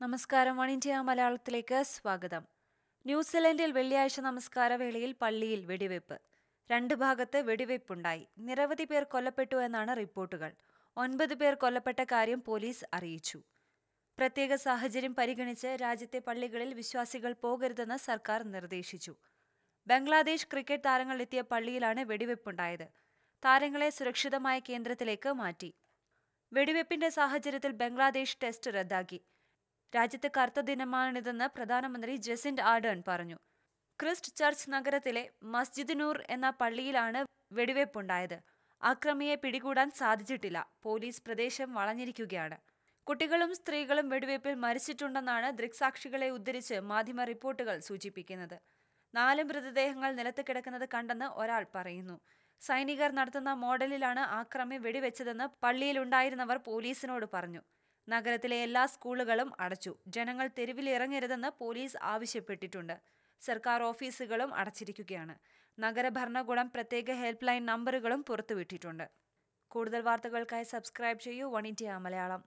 നമസ്കാരം one India മലയാളത്തിലേക്ക് സ്വാഗതം. ന്യൂസിലൻഡിൽ വെള്ളിയാഴ്ച നമസ്കാര വേളയിൽ പള്ളിയിൽ വെടിവെപ്പ് രണ്ട് ഭാഗത്ത് വെടിവെപ്പുണ്ടായി നിരവധി പേർ കൊല്ലപ്പെട്ടു എന്നാണ് റിപ്പോർട്ടുകൾ. ഒൻപത് പേർ കൊല്ലപ്പെട്ട കാര്യം പോലീസ് അറിയിച്ചു. പ്രത്യേക സാഹചര്യം പരിഗണിച്ച് രാജ്യത്തെ പള്ളികളിൽ വിശ്വാസികൾ പോകരുതെന്ന് സർക്കാർ നിർദ്ദേശിച്ചു. ബംഗ്ലാദേശ് ക്രിക്കറ്റ് താരങ്ങൾ എത്തിയ പള്ളിയിലാണ് വെടിവെപ്പുണ്ടായത് താരങ്ങളെ സുരക്ഷിതമായ കേന്ദ്രത്തിലേക്ക് മാറ്റി. വെടിവെപ്പിന്റെ സാഹചര്യത്തിൽ ബംഗ്ലാദേശ് ടെസ്റ്റ് റദ്ദാക്കി. രാജ്യത്ത് കറുത്ത ദിനമാണിതെന്ന് പ്രധാനമന്ത്രി ജസിൻഡ് ആർഡേൺ പറഞ്ഞു. ക്രിസ്റ്റ് ചർച്ച് നഗരത്തിലെ മസ്ജിദ് നൂർ എന്ന പള്ളിയിലാണ് വെടിവയ്പുണ്ടായത് അക്രമിയെ പിടികൂടാൻ സാധിച്ചിട്ടില്ല. പോലീസ് പ്രദേശം വളഞ്ഞിരിക്കുകയാണ്. കുട്ടികളും സ്ത്രീകളും വെടിവയ്പിൽ മരിച്ചിട്ടുണ്ടെന്നാണ് ദൃക്സാക്ഷികളെ ഉദ്ധരിച്ച് മാധ്യമ റിപ്പോർട്ടുകൾ സൂചിപ്പിക്കുന്നത്. നാല് മൃതദേഹങ്ങൾ നിലത്ത് കിടക്കുന്നത് കണ്ടെന്ന് ഒരാൾ പറയുന്നു. സൈനികർ നടത്തുന്ന മോഡലിലാണ് ആക്രമി വെടിവെച്ചതെന്ന് പള്ളിയിലുണ്ടായിരുന്നവർ പോലീസിനോട് പറഞ്ഞു. നഗരത്തിലെ എല്ലാ സ്കൂളുകളും അടച്ചു. ജനങ്ങൾ തെരുവിലിറങ്ങരുതെന്ന് പോലീസ് ആവശ്യപ്പെട്ടിട്ടുണ്ട്. സർക്കാർ ഓഫീസുകളും അടച്ചിരിക്കുകയാണ്. നഗരഭരണകൂടം പ്രത്യേക ഹെൽപ്പ് ലൈൻ നമ്പറുകളും പുറത്തുവിട്ടിട്ടുണ്ട്. കൂടുതൽ വാർത്തകൾക്കായി സബ്സ്ക്രൈബ് ചെയ്യൂ. One India Malayalam.